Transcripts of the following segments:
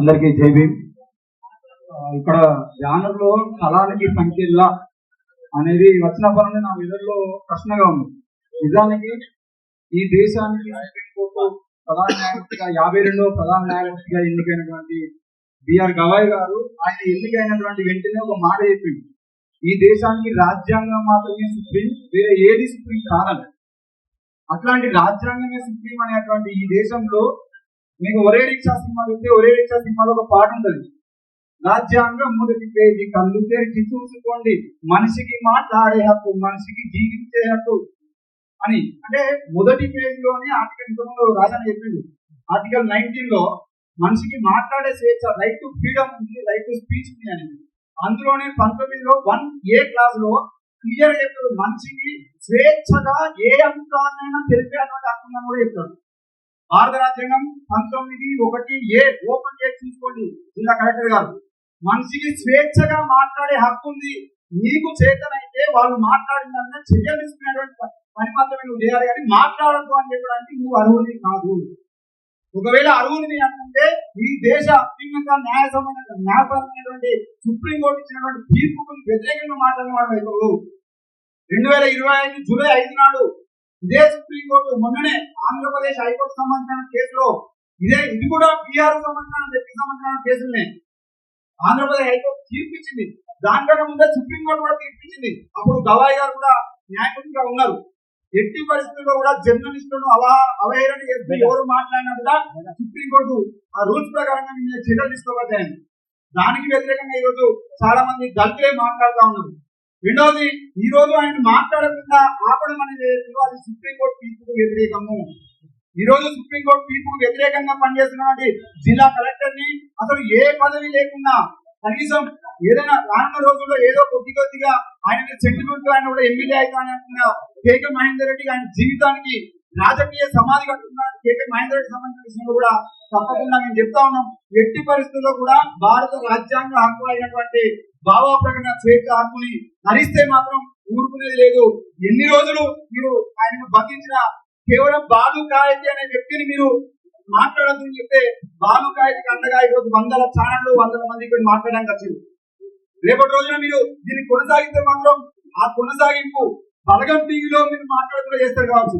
అందరికీ జై ఇక్కడ బ్యానర్లో స్థలానికి సంఖ్యల్లా అనేది వచ్చినప్పటి నుండి నా మెదడులో ప్రశ్నగా ఉంది. నిజానికి ఈ దేశానికి ప్రధాన న్యాయమూర్తిగా యాభై రెండో ప్రధాన న్యాయమూర్తిగా ఎన్నికైనటువంటి బిఆర్ గవాయ్ గారు ఆయన ఎన్నికైనటువంటి వెంటనే ఒక మాట చెప్పింది ఈ దేశానికి రాజ్యాంగం మాత్రమే సుప్రీం వేరే ఏది సుప్రీం కాదని అట్లాంటి రాజ్యాంగమే సుప్రీం అనేటువంటి ఈ దేశంలో మీకు ఒరే రిక్షా సినిమా చూస్తే ఒరే రిక్షా సినిమాలో ఒక పాట ఉంటుంది. రాజ్యాంగం మొదటి పేజీ కళ్ళు తెరిచి చూసుకోండి. మనిషికి మాట్లాడే హక్కు మనిషికి జీవించే హక్కు అని. అంటే మొదటి పేజీలోనే ఆర్టికల్ ఇంతకుముందు రాజాని చెప్పింది ఆర్టికల్ నైన్టీన్లో మనిషికి మాట్లాడే స్వేచ్ఛ రైట్ టు ఫ్రీడమ్ ఉంది రైట్ టు స్పీచ్ ఉంది అని. అందులోనే పంతొమ్మిదిలో వన్ ఏ క్లాస్లో క్లియర్ చెప్తాడు. మనిషికి స్వేచ్ఛగా ఏ అంశాన్నైనా తెలిపేటువంటి హక్కు ఉందని కూడా చెప్తాడు. భారత రాజ్యాంగం పంతొమ్మిది ఒకటి ఏ ఓపెన్ చేసి చూసుకోండి జిల్లా కలెక్టర్ గారు. మనిషికి స్వేచ్ఛగా మాట్లాడే హక్కు ఉంది. నీకు చేతనైతే వాళ్ళు మాట్లాడిన చెయ్యలిస్తున్నటువంటి పని మాత్రమే నువ్వు చేయాలి కానీ మాట్లాడద్దు అని చెప్పడానికి నువ్వు అర్హుని కాదు. ఒకవేళ అర్హుని అనుకుంటే ఈ దేశ అత్యున్నత న్యాయసమైన న్యాయపరమైనటువంటి సుప్రీంకోర్టు ఇచ్చినటువంటి తీర్పుకు వ్యతిరేకంగా మాట్లాడిన వాడు రెండు వేల ఇరవై ఐదు జూలై ఐదు నాడు ఇదే సుప్రీంకోర్టు మొన్ననే ఆంధ్రప్రదేశ్ హైకోర్టు సంబంధించిన కేసులో ఇదే ఇది కూడా బీఆర్ సంబంధించిన వ్యక్తికి సంబంధించిన కేసులనే. ఆంధ్రప్రదేశ్ హైకోర్టు తీర్పిచ్చింది. దానికన్నా ముందే సుప్రీంకోర్టు కూడా తీర్పిచ్చింది. అప్పుడు గవాయ్ గారు కూడా న్యాయమూర్తిగా ఉన్నారు. ఎట్టి పరిస్థితుల్లో కూడా జర్నలిస్టులను అవా అవహేళన చేస్తూ ఎవరు మాట్లాడినా కూడా సుప్రీంకోర్టు ఆ రూల్స్ ప్రకారంగా చర్యలు తీసుకోబడ్డాయని దానికి వ్యతిరేకంగా ఈరోజు చాలా మంది దళితులే మాట్లాడుతూ ఉన్నారు. రెండవది ఈ రోజు ఆయన మాట్లాడకుండా ఆపడం అనేది ఏదో అది సుప్రీంకోర్టు తీర్పుకు వ్యతిరేకము. ఈ రోజు సుప్రీంకోర్టు తీర్పుకు వ్యతిరేకంగా పనిచేస్తున్నటువంటి జిల్లా కలెక్టర్ని అసలు ఏ పదవి లేకుండా కనీసం ఏదైనా రానున్న రోజుల్లో ఏదో కొద్ది కొద్దిగా ఆయన సెంటిమెంట్ ఆయన కూడా ఎమ్మెల్యే అవుతానని అనుకున్న కేకే మహేందర్ రెడ్డి ఆయన జీవితానికి రాజకీయ సమాధి కట్టుకున్న కేకే మహేందర్ సంబంధించిన విషయంలో కూడా తప్పకుండా మేము చెప్తా ఉన్నాం. ఎట్టి పరిస్థితుల్లో కూడా భారత రాజ్యాంగ హక్కు అయినటువంటి భావ ప్రకటన స్వేచ్ఛ హక్కుని హరిస్తే మాత్రం ఊరుకునేది లేదు. ఎన్ని రోజులు మీరు ఆయనను బంధించిన కేవలం బాలు కాయతి అనే వ్యక్తిని మీరు మాట్లాడద్దని చెప్తే బాలు కాయతికి అండగా ఈరోజు వందల ఛానళ్ళు వందల మంది ఇక్కడ మాట్లాడడానికి వచ్చింది. రేపటి రోజున మీరు దీన్ని కొనసాగిస్తే మాత్రం ఆ కొనసాగింపు బలగం టీవీలో మీరు మాట్లాడుతూ చేస్తారు కావచ్చు.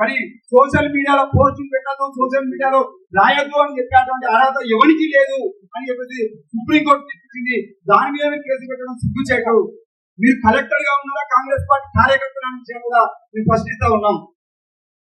కానీ సోషల్ మీడియాలో పోస్టింగ్ పెట్టద్దు సోషల్ మీడియాలో రాయొద్దు అని చెప్పేటువంటి అర్హత ఎవరికి లేదు అని చెప్పేసి సుప్రీంకోర్టు తీర్చింది దాని మీద కేసు పెట్టడం సిగ్గు చేయగలరు మీరు కలెక్టర్గా ఉన్నారా కాంగ్రెస్ పార్టీ కార్యకర్తలు అనే కూడా మేము ప్రశ్నిస్తా ఉన్నాం.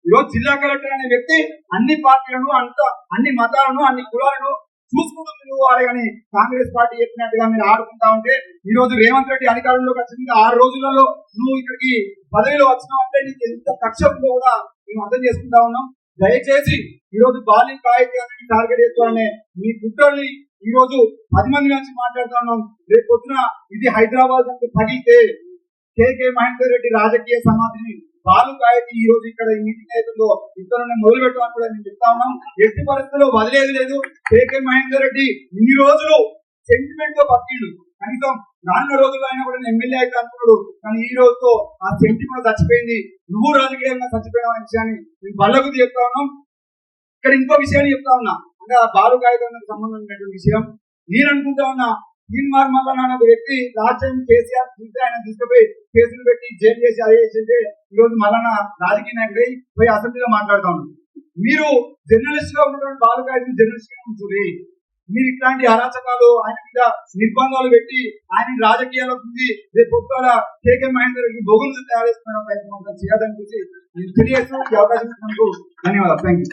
ఈరోజు జిల్లా కలెక్టర్ అనే వ్యక్తి అన్ని పార్టీలను అంత అన్ని మతాలను అన్ని కులాలను చూసుకుంటూ తిరుగువాలి కానీ కాంగ్రెస్ పార్టీ చెప్పినట్టుగా మీరు ఆడుకుంటా ఉంటే ఈ రోజు రేవంత్ రెడ్డి అధికారంలోకి వచ్చింది. ఆరు రోజులలో నువ్వు ఇక్కడికి పదవిలో వచ్చినావు అంటే నీకు ఎంత కక్ష కూడా మేము అర్థం చేసుకుంటా ఉన్నాం. దయచేసి ఈ రోజు బాలింగ్ కాయకాన్ని టార్గెట్ చేస్తారనే మీ కుట్రల్ని ఈ రోజు పది మంది నుంచి మాట్లాడుతున్నాం రేపు పొద్దున ఇది హైదరాబాద్ అంటే పగిలితే కేకే మహేందర్ రెడ్డి రాజకీయ సమాధిని పాలు కాయతి ఈ రోజు ఇక్కడ ఈ మీటింగ్ అవుతుందో మొదలు పెట్టమని కూడా నేను చెప్తా ఉన్నాం. ఎట్టి పరిస్థితుల్లో వదిలేదు లేదు. కేకే మహేందర్ రెడ్డి ఇన్ని రోజులు సెంటిమెంట్తో బతికిండు. కనీసం నాన్న రోజుల్లో అయినా కూడా నేను ఎమ్మెల్యే అయితే అనుకున్నాడు. కానీ ఈ రోజుతో ఆ సెంటిమెంట్ కూడా చచ్చిపోయింది. నువ్వు రాజకీయంగా చచ్చిపోయిన విషయాన్ని నేను బల్లగుద్ది చెప్తా ఉన్నాం. ఇక్కడ ఇంకో విషయాన్ని చెప్తా ఉన్నా. అంటే ఆ బాలు కాగితం సంబంధం విషయం. నేను అనుకుంటా ఉన్నా తీన్ మార్మల్ అనే ఒక వ్యక్తి రాజ్యం కేసీఆర్ చూస్తే ఆయన తీసుకుపోయి కేసులు పెట్టి జైలు చేసి అదే చేసింటే ఈ రోజు రాజకీయ నాయకుడై పోయి అసెంబ్లీలో మాట్లాడుతా ఉన్నాడు మీరు జర్నలిస్ట్గా ఉన్నటువంటి బాలు జర్నలిస్ట్గా ఉంటుంది మీరు ఇట్లాంటి అరాచకాలు ఆయన మీద నిర్బంధాలు పెట్టి ఆయన రాజకీయాల్లో ఉంది రేపు పొద్దుల కేకే మహేందర్ బొగులు తయారు చేసుకున్న ప్రయత్నం చేయదని చెప్పి తెలియజేస్తున్నాను అవకాశం ఇచ్చినందుకు ధన్యవాదాలు. Thank you